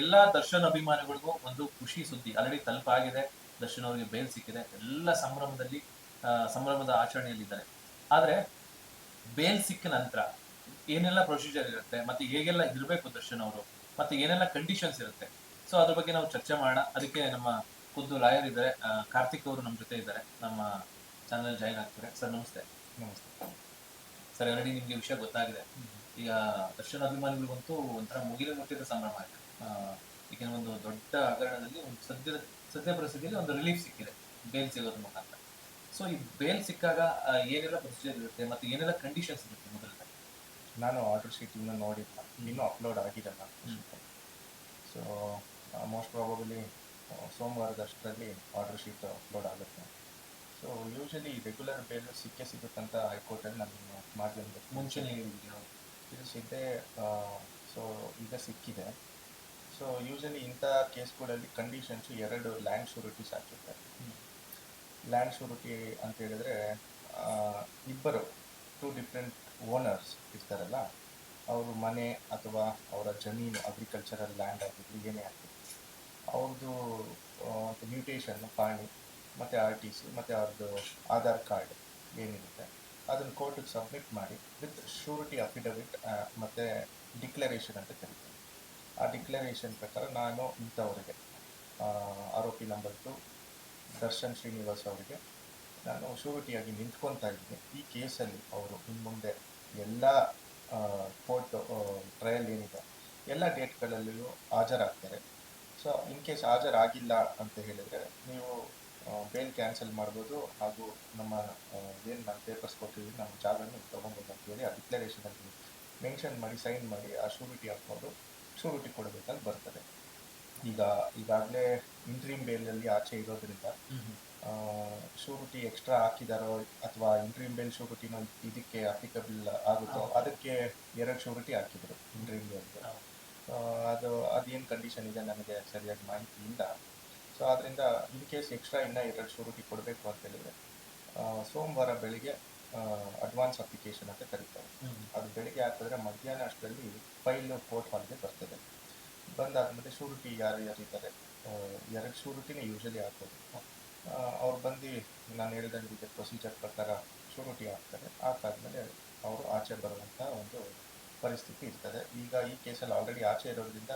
ಎಲ್ಲಾ ದರ್ಶನ್ ಅಭಿಮಾನಿಗಳಿಗೂ ಒಂದು ಖುಷಿ ಸುದ್ದಿ ಆಲ್ರೆಡಿ ತಲುಪಾಗಿದೆ. ದರ್ಶನ್ ಅವರಿಗೆ ಬೇಲ್ ಸಿಕ್ಕಿದೆ. ಎಲ್ಲ ಸಂಭ್ರಮದಲ್ಲಿ ಸಂಭ್ರಮದ ಆಚರಣೆಯಲ್ಲಿದ್ದಾರೆ. ಆದ್ರೆ ಬೇಲ್ ಸಿಕ್ಕ ನಂತರ ಏನೆಲ್ಲ ಪ್ರೊಸೀಜರ್ ಇರುತ್ತೆ ಮತ್ತೆ ಹೇಗೆಲ್ಲ ಇರಬೇಕು ದರ್ಶನ್ ಅವರು ಮತ್ತೆ ಏನೆಲ್ಲ ಕಂಡೀಷನ್ಸ್ ಇರುತ್ತೆ? ಸೊ ಅದ್ರ ಬಗ್ಗೆ ನಾವು ಚರ್ಚೆ ಮಾಡೋಣ. ಅದಕ್ಕೆ ನಮ್ಮ ಖುದ್ದು ಲಾಯರ್ ಇದ್ದಾರೆ. ಕಾರ್ತಿಕ್ ಅವರು ನಮ್ಮ ಜೊತೆ ಇದ್ದಾರೆ. ನಮ್ಮ ಚಾನಲ್ ಜಾಯಿನ್ ಆಗ್ತಾರೆ. ಸರ್ ನಮಸ್ತೆ. ನಮಸ್ತೆ. ಸರ್ ಆಲ್ರೆಡಿ ನಿಮ್ಗೆ ವಿಷಯ ಗೊತ್ತಾಗಿದೆ. ಈಗ ದರ್ಶನ್ ಅಭಿಮಾನಿಗಳಿಗಂತೂ ಒಂಥರ ಮುಗಿಲು ಮುಟ್ಟಿದ ಸಂಭ್ರಮ ಆಗಿದೆ ಈಗ ಒಂದು ದೊಡ್ಡ ಹಗರಣದಲ್ಲಿ ಒಂದು ಸದ್ಯದ ಸದ್ಯ ಪರಿಸ್ಥಿತಿಯಲ್ಲಿ ಒಂದು ರಿಲೀಫ್ ಸಿಕ್ಕಿದೆ ಬೇಲ್ ಸಿಗೋದ್ರ ಮುಖಾಂತರ. ಸೊ ಈ ಬೇಲ್ ಸಿಕ್ಕಾಗ ಏನೆಲ್ಲ ಪ್ರೊಸೀಜರ್ ಇರುತ್ತೆ ಮತ್ತು ಏನೆಲ್ಲ ಕಂಡೀಷನ್ಸ್ ಇರುತ್ತೆ ಮೊದಲನೇ ನಾನು ಆರ್ಡರ್ ಶೀಟ್ ಇನ್ನೂ ನೋಡಿಲ್ಲ ಇನ್ನೂ ಅಪ್ಲೋಡ್ ಆಗಿರಲ್ಲ. ಸೊ ಮೋಸ್ಟ್ ಪ್ರಾಬಬಲಿ ಸೋಮವಾರದಷ್ಟರಲ್ಲಿ ಆರ್ಡರ್ ಶೀಟ್ ಅಪ್ಲೋಡ್ ಆಗುತ್ತೆ. ಸೊ ಯೂಶಲಿ ರೆಗ್ಯುಲರ್ ಬೇಲ್ ಸಿಕ್ಕೇ ಸಿಗುತ್ತಂತ ಹೈಕೋರ್ಟಲ್ಲಿ ನಾನು ಮಾಧ್ಯಮದ ಮುಂಚೆನೇ? ಇದು ಸಿದ್ದೆ ಸೊ ಈಗ ಸಿಕ್ಕಿದೆ. ಸೊ ಯೂಶಲಿ ಇಂಥ ಕೇಸ್ಗಳಲ್ಲಿ ಕಂಡೀಷನ್ಸು ಎರಡು ಲ್ಯಾಂಡ್ ಶೂರಿಟೀಸ್ ಹಾಕಿರ್ತಾರೆ ಹ್ಮ್. ಲ್ಯಾಂಡ್ ಶೂರಿಟಿ ಅಂತ ಹೇಳಿದ್ರೆ ಇಬ್ಬರು ಟೂ ಡಿಫ್ರೆಂಟ್ ಓನರ್ಸ್ ಇರ್ತಾರಲ್ಲ, ಅವರು ಮನೆ ಅಥವಾ ಅವರ ಜಮೀನು ಅಗ್ರಿಕಲ್ಚರಲ್ ಲ್ಯಾಂಡ್ ಆಗಿರಲಿ, ಏನೇ ಆಗಿರಲಿ ಅವ್ರದ್ದು ಮ್ಯೂಟೇಷನ್ ಪಾಣಿ, ಮತ್ತು ಆರ್ ಟಿ ಸಿ ಮತ್ತು ಅವ್ರದ್ದು ಆಧಾರ್ ಕಾರ್ಡ್ ಏನಿರುತ್ತೆ, ಅದನ್ನು ಕೋರ್ಟಿಗೆ ಸಬ್ಮಿಟ್ ಮಾಡಿ ವಿತ್ ಶೂರಿಟಿ ಅಫಿಡವಿಟ್ ಮತ್ತು ಡಿಕ್ಲರೇಷನ್ ಅಂತ ಕರೀತಾರೆ ಆ ಡಿಕ್ಲರೇಷನ್ ಪ್ರಕಾರ ನಾನು ಇಂಥವರಿಗೆ ಆರೋಪಿ ನಂಬರ್ ಟು ದರ್ಶನ್ ಶ್ರೀನಿವಾಸ್ ಅವರಿಗೆ ನಾನು ಶೂರಿಟಿಯಾಗಿ ನಿಂತ್ಕೊತಾ ಇದ್ದೀನಿ. ಈ ಕೇಸಲ್ಲಿ ಅವರು ಇನ್ನು ಮುಂದೆ ಎಲ್ಲ ಕೋರ್ಟ್ ಟ್ರಯಲ್ ಏನಿದೆ, ಎಲ್ಲ ಡೇಟ್ಗಳಲ್ಲಿಯೂ ಹಾಜರಾಗ್ತಾರೆ. ಸೊ ಇನ್ ಕೇಸ್ ಹಾಜರಾಗಿಲ್ಲ ಅಂತ ಹೇಳಿದರೆ ನೀವು ಬೇಲ್ ಕ್ಯಾನ್ಸಲ್ ಮಾಡ್ಬೋದು ಹಾಗೂ ನಮ್ಮ ಏನು ನಾನು ಪೇಪರ್ಸ್ ಕೊಟ್ಟಿದ್ದೀವಿ, ನಮ್ಮ ಜಾಗನ ತೊಗೊಬೋದು ಅಂತೇಳಿ ಆ ಡಿಕ್ಲರೇಷನಲ್ಲಿ ಮೆನ್ಷನ್ ಮಾಡಿ ಸೈನ್ ಮಾಡಿ ಆ ಶೂರಿಟಿ ಹಾಕ್ಕೊಂಡು ಶೂರಿಟಿ ಕೊಡಬೇಕಾಗಿ ಬರ್ತದೆ. ಈಗ ಈಗಾಗಲೇ ಇಂಟ್ರೀಮ್ ಬೇಲಲ್ಲಿ ಆಚೆ ಇರೋದ್ರಿಂದ ಶೂರಿಟಿ ಎಕ್ಸ್ಟ್ರಾ ಹಾಕಿದಾರೋ ಅಥವಾ ಇಂಟ್ರೀಮ್ ಬೇಲ್ ಶೂರಿಟಿನ ಇದಕ್ಕೆ ಅಪ್ಲಿಕಬಲ್ ಆಗುತ್ತೋ ಅದಕ್ಕೆ ಎರಡು ಶೂರಿಟಿ ಹಾಕಿದ್ರು ಇಂಟ್ರೀಮ್ ಬೇಲ್ಗೆ ಹೌದು. ಅದು ಅದೇನು ಕಂಡೀಷನ್ ಇದೆ ನನಗೆ ಸರಿಯಾಗಿ ಮಾಹಿತಿ ಇಲ್ಲ. ಸೊ ಅದರಿಂದ ಇನ್ ಕೇಸ್ ಎಕ್ಸ್ಟ್ರಾ ಇನ್ನೂ ಎರಡು ಶೂರಿಟಿ ಕೊಡಬೇಕು ಅಂತ ಹೇಳಿದ್ರೆ ಸೋಮವಾರ ಬೆಳಿಗ್ಗೆ ಅಡ್ವಾನ್ಸ್ ಅಪ್ಲಿಕೇಶನ್ ಅಂತ ಕರೀತಾರೆ. ಅದು ಬೆಳಿಗ್ಗೆ ಹಾಕಿದ್ರೆ ಮಧ್ಯಾಹ್ನ ಅಷ್ಟರಲ್ಲಿ ಫೈಲ್ ಕೋರ್ಟ್ ಹಾಲ್ಗೆ ಬರ್ತದೆ. ಬಂದಾದ್ಮೇಲೆ ಶೂರಿಟಿ ಯಾರು ಯಾರು ಇದ್ದಾರೆ ಎರಡು ಶೂರಿಟಿನೇ ಯೂಶಲಿ ಹಾಕೋದು ಅವ್ರು ಬಂದು ನಾನು ಹೇಳಿದಂಗೆ ಪ್ರೊಸೀಜರ್ ಪ್ರಕಾರ ಶೂರಿಟಿ ಹಾಕ್ತಾರೆ ಹಾಕಾದ್ಮೇಲೆ ಅವರು ಆಚೆ ಬರುವಂಥ ಒಂದು ಪರಿಸ್ಥಿತಿ ಇರ್ತದೆ. ಈಗ ಈ ಕೇಸಲ್ಲಿ ಆಲ್ರೆಡಿ ಆಚೆ ಇರೋದ್ರಿಂದ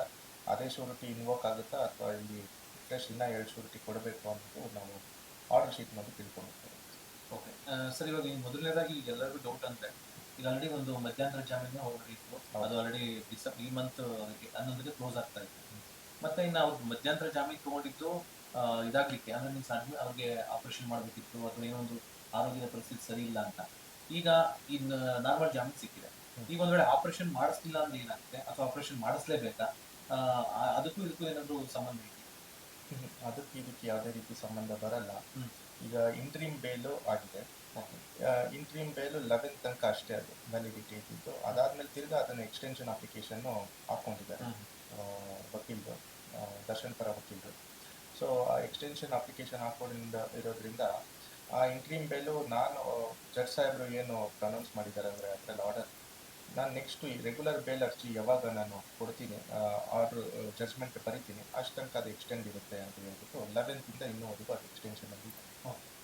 ಅದೇ ಶೂರಿಟಿ ಇನ್ವೋಕ್ ಆಗುತ್ತಾ ಅಥವಾ ಇಲ್ಲಿ ಫ್ರೆಶ್ ಇನ್ನೂ ಎರಡು ಶೂರಿಟಿ ಕೊಡಬೇಕು ಅನ್ನೋದು ನಾವು ಆರ್ಡರ್ ಶೀಟ್ನಲ್ಲಿ ತಿಳ್ಕೊಂಡಿರ್ತೇವೆ ಓಕೆ ಸರ್ ಇವಾಗ ಈ ಮೊದಲನೇದಾಗಿ ಎಲ್ಲರಿಗೂ ಡೌಟ್ ಅಂದ್ರೆ ಈಗ ಆಲ್ರೆಡಿ ಒಂದು ಮಧ್ಯಂತರ ಜಾಮೀನು ಇತ್ತು ಅದು ಆಲ್ರೆಡಿ ಡಿಸ ಈ ಮಂತ್ ಹನ್ನೊಂದಕ್ಕೆ ಕ್ಲೋಸ್ ಆಗ್ತಾ ಇತ್ತು. ಮತ್ತೆ ಇನ್ನು ಅವ್ರು ಮಧ್ಯಂತರ ಜಾಮೀನು ತೊಗೊಂಡಿದ್ದು ಇದಾಗಲಿಕ್ಕೆ ಅಂದ್ರೆ ಸಾಧ್ಯ ಅವ್ರಿಗೆ ಆಪರೇಷನ್ ಮಾಡಬೇಕಿತ್ತು ಅಥವಾ ಏನೋ ಒಂದು ಆರೋಗ್ಯದ ಪರಿಸ್ಥಿತಿ ಸರಿ ಇಲ್ಲ ಅಂತ. ಈಗ ಇನ್ನು ನಾರ್ಮಲ್ ಜಾಮೀನು ಸಿಕ್ಕಿದೆ. ಈಗ ಒಂದ್ ವೇಳೆ ಆಪರೇಷನ್ ಮಾಡಿಸ್ಲಿಲ್ಲ ಅಂದ್ರೆ ಏನಾಗುತ್ತೆ? ಅಥವಾ ಆಪರೇಷನ್ ಮಾಡಿಸ್ಲೇಬೇಕಾ? ಅದಕ್ಕೂ ಇದಕ್ಕೂ ಏನಾದರೂ ಸಂಬಂಧ ಇದೆ ಅದಕ್ಕೆ ಇದಕ್ಕೆ ಯಾವುದೇ ರೀತಿ ಸಂಬಂಧ ಬರಲ್ಲ. ಈಗ ಇಂಟ್ರೀಮ್ ಬೇಲು ಆಗಿದೆ. ಇಂಟ್ರೀಮ್ ಬೇಲು ಲೆವೆನ್ ತನಕ ಅಷ್ಟೇ ಅದು ವ್ಯಾಲಿಡಿಟಿ ಇದ್ದಿದ್ದು. ಅದಾದ್ಮೇಲೆ ತಿರ್ಗಿ ಅದನ್ನು ಎಕ್ಸ್ಟೆನ್ಷನ್ ಅಪ್ಲಿಕೇಶನ್ನು ಹಾಕೊಂಡಿದ್ದಾರೆ ವಕೀಲರು ದರ್ಶನ್ ಪರ ವಕೀಲರು. ಸೊ ಆ ಎಕ್ಸ್ಟೆನ್ಷನ್ ಅಪ್ಲಿಕೇಶನ್ ಹಾಕೊಂಡಿಂದ ಇರೋದ್ರಿಂದ ಆ ಇಂಟ್ರೀಮ್ ಬೇಲು ನಾನು ಜಡ್ಜ್ ಸಾಹೇಬರು ಏನು ಪ್ರನೌನ್ಸ್ ಮಾಡಿದ್ದಾರೆ ಅಂದರೆ ಅದರಲ್ಲಿ ಆರ್ಡರ್ ನಾನು ನೆಕ್ಸ್ಟ್ ಈ ರೆಗ್ಯುಲರ್ ಬೇಲ್ ಅರ್ಜಿ ಯಾವಾಗ ನಾನು ಕೊಡ್ತೀನಿ ಆರ್ಡ್ರ್ ಜಜ್ಮೆಂಟ್ ಬರಿತೀನಿ ಅಷ್ಟು ತನಕ ಅದು ಎಕ್ಸ್ಟೆಂಡ್ ಇರುತ್ತೆ ಅಂತ ಹೇಳ್ಬಿಟ್ಟು ಲೆವೆಂತಿಂದ ಇನ್ನೂ ಅದು ಎಕ್ಸ್ಟೆನ್ಷನಲ್ಲಿ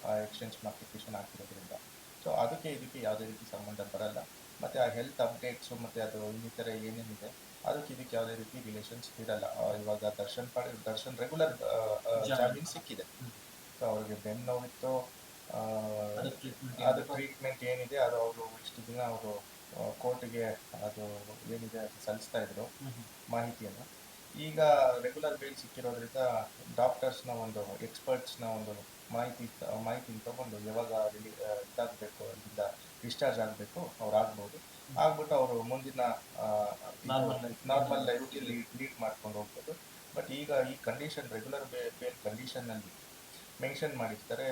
ಆ ಎಕ್ಸ್ಟೆನ್ಷನ್ ಅಪ್ಲಿಕೇಶನ್ ಆಗ್ತಿರೋದ್ರಿಂದ ಸೊ ಅದಕ್ಕೆ ಇದಕ್ಕೆ ಯಾವುದೇ ರೀತಿ ಸಂಬಂಧ ಬರಲ್ಲ. ಮತ್ತು ಆ ಹೆಲ್ತ್ ಅಪ್ಡೇಟ್ಸು ಮತ್ತು ಅದು ಇನ್ನಿತರ ಏನೇನಿದೆ ಅದಕ್ಕೆ ಇದಕ್ಕೆ ಯಾವುದೇ ರೀತಿ ರಿಲೇಷನ್ಸ್ ಇರಲ್ಲ. ಇವಾಗ ದರ್ಶನ್ ಪಡೆ ದರ್ಶನ್ ರೆಗ್ಯುಲರ್ ಜಾಮೀನು. ಸಿಕ್ಕಿದೆ. ಸೊ ಅವ್ರಿಗೆ ಬೆನ್ನು ನೋವಿತ್ತು ಅದು ಟ್ರೀಟ್ಮೆಂಟ್ ಏನಿದೆ ಅದು ಅವರು ಇಷ್ಟು ದಿನ ಅವರು ಕೋರ್ಟ್ಗೆ ಅದು ಏನಿದೆ ಅದು ಸಲ್ಲಿಸ್ತಾ ಇದ್ರು ಮಾಹಿತಿಯನ್ನು. ಈಗ ರೆಗ್ಯುಲರ್ ಬೇಲ್ ಸಿಕ್ಕಿರೋದ್ರಿಂದ ಡಾಕ್ಟರ್ಸ್ನ ಒಂದು ಎಕ್ಸ್ಪರ್ಟ್ಸ್ನ ಒಂದು ಮಾಹಿತಿ ಮಾಹಿತಿನ ತಗೊಂಡು ಯಾವಾಗ ರಿಲಿ ಇದಾಗಬೇಕು ಅಲ್ಲಿಂದ ಡಿಸ್ಚಾರ್ಜ್ ಆಗಬೇಕು ಅವ್ರು ಆಗ್ಬೋದು. ಆಗ್ಬಿಟ್ಟು ಅವರು ಮುಂದಿನ. ನಾರ್ಮಲ್ ಲೈಫ್ ಲೀಡ್ ಮಾಡ್ಕೊಂಡು ಹೋಗ್ಬೋದು. ಬಟ್ ಈಗ ಈ ಕಂಡೀಷನ್ ರೆಗ್ಯುಲರ್ ಬೇಲ್ ಕಂಡೀಷನ್ನಲ್ಲಿ ಮೆನ್ಷನ್ ಮಾಡಿರ್ತಾರೆ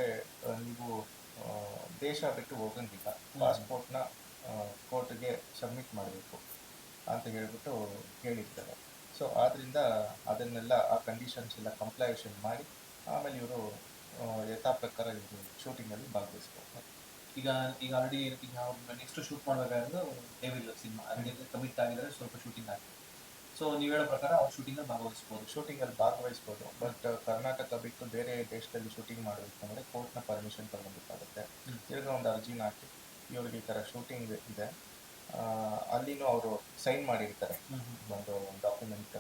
ನೀವು ದೇಶ ಬಿಟ್ಟು ಹೋಗಂಗಿಲ್ಲ. ಪಾಸ್ಪೋರ್ಟ್ನ ಕೋರ್ಟ್ಗೆ ಸಬ್ಮಿಟ್ ಮಾಡಬೇಕು ಅಂತ ಹೇಳಿಬಿಟ್ಟು ಹೇಳಿರ್ತಾರೆ ಸೊ ಆದ್ದರಿಂದ ಅದನ್ನೆಲ್ಲ ಆ ಕಂಡೀಷನ್ಸ್ ಎಲ್ಲ ಕಂಪ್ಲೈಷನ್ ಮಾಡಿ ಆಮೇಲೆ ಇವರು ಯಥಾ ಪ್ರಕಾರ ಇವರು ಶೂಟಿಂಗಲ್ಲಿ ಭಾಗವಹಿಸ್ಬೋದು ಈಗ ಈಗ ಆಲ್ರೆಡಿ ಈಗ ನೆಕ್ಸ್ಟ್ ಶೂಟ್ ಮಾಡಬೇಕಾದ್ರೆ ಡೇವಿಲ್ ಸಿನಿಮಾ. ಅದಕ್ಕೆ ಕಮಿಟ್ ಆಗಿದ್ರೆ ಸ್ವಲ್ಪ ಶೂಟಿಂಗ್ ಆಗಿದೆ ಸೊ ನೀವು ಹೇಳೋ ಪ್ರಕಾರ ಅವ್ರು ಶೂಟಿಂಗಲ್ಲಿ ಭಾಗವಹಿಸ್ಬೋದು. ಶೂಟಿಂಗಲ್ಲಿ ಭಾಗವಹಿಸ್ಬೋದು. ಬಟ್ ಕರ್ನಾಟಕ ಬಿಟ್ಟು ಬೇರೆ ದೇಶದಲ್ಲಿ ಶೂಟಿಂಗ್ ಮಾಡಬೇಕಂದ್ರೆ ಕೋರ್ಟ್ನ ಪರ್ಮಿಷನ್ ತಗೊಬೇಕಾಗುತ್ತೆ. ಹ್ಮ್. ಒಂದು ಅರ್ಜಿನ ಹಾಕಿ. ಇವ್ರಿಗೆ ಈ ಥರ ಶೂಟಿಂಗ್ ಇದೆ. ಅಲ್ಲಿನೂ ಅವರು ಸೈನ್ ಮಾಡಿರ್ತಾರೆ. ಒಂದು ಡಾಕ್ಯುಮೆಂಟ್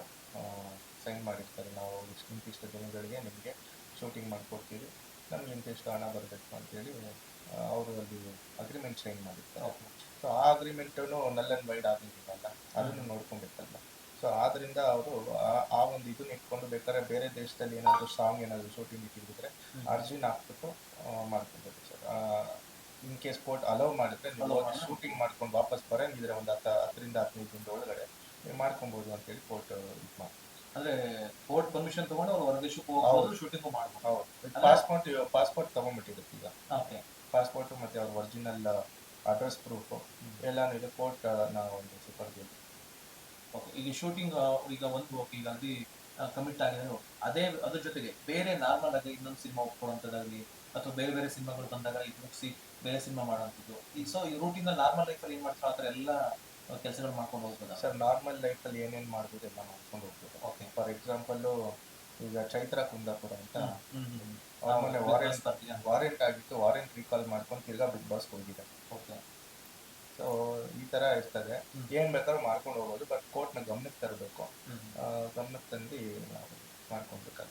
ಸೈನ್ ಮಾಡಿರ್ತಾರೆ. ನಾವು ಇಷ್ಟು ಇಂತಿಷ್ಟು ದಿನಗಳಿಗೆ ನಿಮಗೆ ಶೂಟಿಂಗ್ ಮಾಡಿಕೊಡ್ತೀವಿ. ನಮ್ಗೆ ಇಂತಿಷ್ಟು ಹಣ ಬರಬೇಕು ಅಂತೇಳಿ ಅವರು ಅಲ್ಲಿ ಅಗ್ರಿಮೆಂಟ್ ಸೈನ್ ಮಾಡಿರ್ತಾರೆ. ಸೊ ಆ ಅಗ್ರಿಮೆಂಟನ್ನು ನಲ್ ಆ್ಯಂಡ್ ವೈಡ್ ಆಗಿರಲ್ಲ ಅದನ್ನು ನೋಡ್ಕೊಂಡಿರ್ತಲ್ಲ ಸೊ ಆದ್ರಿಂದ ಅವರು ಆ ಒಂದು ಇದನ್ನ ಇಟ್ಕೊಂಡು ಬೇಕಾದ್ರೆ ಬೇರೆ ದೇಶದಲ್ಲಿ ಏನಾದರೂ ಸಾಂಗ್ ಏನಾದರೂ ಶೂಟಿಂಗ್ ಇಟ್ಟಿದ್ರೆ ಅರ್ಜಿನ ಹಾಕ್ಬಿಟ್ಟು ಮಾಡ್ಕೊಬೋದು ಮಾಡ್ಕೊಬೇಕು sir. In case court allow ಮಾಡಿದ್ರೆ ನೀವು? ಶೂಟಿಂಗ್ ಮಾಡ್ಕೊಂಡು ವಾಪಸ್ ಬರಂಗಿದ್ರೆ ಒಂದು ಹತ್ತು ಹತ್ತರಿಂದ ಹದಿನೈದು ದಿನದ ಒಳಗಡೆ ನೀವು ಮಾಡ್ಕೊಬೋದು ಅಂತೇಳಿ ಕೋರ್ಟ್ ಇದು ಅಂದ್ರೆ ಕೋರ್ಟ್ ಪರ್ಮಿಷನ್ ತಗೊಂಡು ಅವ್ರು ಹೊರದೇಶಕ್ಕೆ ಹೋಗ್ಬೋದು ಶೂಟಿಂಗ್ ಮಾಡ್ಬೋದು. ಹೌದು. ಪಾಸ್ಪೋರ್ಟ್ ಪಾಸ್ಪೋರ್ಟ್ ತಗೊಂಡ್ಬಿಟ್ಟಿರುತ್ತೆ ಈಗ. ಓಕೆ ಪಾಸ್ಪೋರ್ಟ್ ಮತ್ತೆ ಅವ್ರ ಒರಿಜಿನಲ್ ಅಡ್ರೆಸ್ ಪ್ರೂಫ್ ಎಲ್ಲಾನು ಇದೆ. ಕೋರ್ಟ್ ನಾವು ಒಂದು ಸೂಪರ್ ಓಕೆ ಈಗ ಶೂಟಿಂಗ್ ಈಗ ಒಂದು ಈಗ ಅಲ್ಲಿ ಕಮಿಟ್ ಆಗಿದೆ ಅದೇ ಅದ್ರ ಜೊತೆಗೆ ಬೇರೆ ನಾರ್ಮಲ್ ಆಗಿ ಇನ್ನೊಂದು ಸಿನಿಮಾ ಒಪ್ಕೊಳ್ಳೋಂಥದ್ದಾಗಲಿ ಅಥವಾ ಬೇರೆ ಬೇರೆ ಸಿನಿಮಾಗಳು ಬಂದಾಗ ಇದು ಮುಗಿಸಿ ಬೇರೆ ಸಿನಿಮಾ ಮಾಡೋಂಥದ್ದು. ಈ ಸೊ ಈ ರೂಟಿಂದ ನಾರ್ಮಲ್ ಲೈಫಲ್ಲಿ ಏನು ಮಾಡ್ತಾರೆ ಆ ಥರ ಎಲ್ಲ ಕೆಲಸಗಳು ಮಾಡ್ಕೊಂಡು ಹೋಗ್ಬೋದಾ? ಸರ್ ನಾರ್ಮಲ್ ಲೈಫಲ್ಲಿ ಏನೇನು ಮಾಡ್ಬೋದು ಎಲ್ಲ ಮಾಡ್ಕೊಂಡು ಹೋಗ್ಬೋದು. ಓಕೆ ಫಾರ್ ಎಕ್ಸಾಂಪಲ್ಲು ಈಗ ಚೈತ್ರ ಕುಂದಾಪುರ ಅಂತ. ಆಮೇಲೆ ವಾರೆಂಟ್ ವಾರೆಂಟ್ ಆಗಿತ್ತು ವಾರೆಂಟ್ ರೀಕಾಲ್ ಮಾಡ್ಕೊಂಡು ತಿರ್ಗಾ ಬಿಗ್ ಬಾಸ್ ಹೋಗಿದೆ ಓಕೆ ಸೊ ಈ ತರ ಇರ್ತದೆ. ಏನ್ ಬೇಕಾದ್ರೂ ಮಾಡ್ಕೊಂಡು ಹೋಗೋದು ಬಟ್ ಕೋರ್ಟ್ನ ಗಮನಕ್ಕೆ ತರಬೇಕು. ಗಮನಕ್ಕೆ ತಂದು ನಾವು